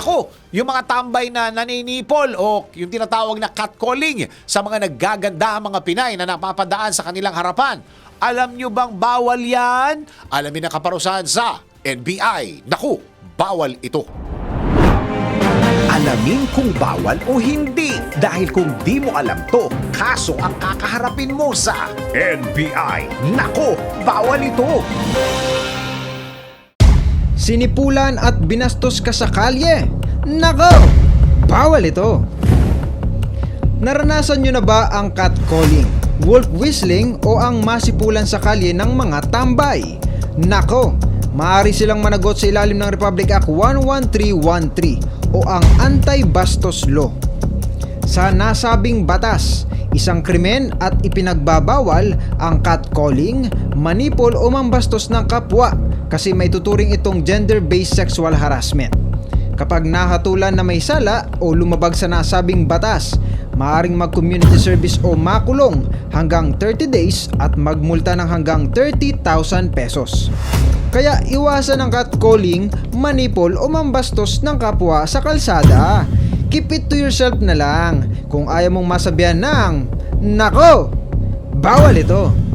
Nako, yung mga tambay na naninipol o yung tinatawag na catcalling sa mga naggaganda mga Pinay na napapadaan sa kanilang harapan. Alam nyo bang bawal yan? Alamin ang kaparusahan sa NBI. Naku, bawal ito. Alamin kung bawal o hindi. Dahil kung di mo alam to, kaso ang kakaharapin mo sa NBI. Nako, bawal ito. Sinipulan at binastos ka sa kalye. Nako! Bawal ito. Naranasan nyo na ba ang catcalling, wolf whistling o ang masipulan sa kalye ng mga tambay? Nako! Maaari silang managot sa ilalim ng Republic Act 11313 o ang Anti-Bastos Law. Sa nasabing batas, isang krimen at ipinagbabawal ang catcalling, manipol o mambastos ng kapwa kasi may tuturing itong gender-based sexual harassment. Kapag nahatulan na may sala o lumabag sa nasabing batas, maaring mag-community service o makulong hanggang 30 days at magmulta ng hanggang 30,000 pesos. Kaya iwasan ang catcalling, manipol o mambastos ng kapwa sa kalsada. Keep it to yourself na lang kung ayaw mong masabihan ng Nako! Bawal ito!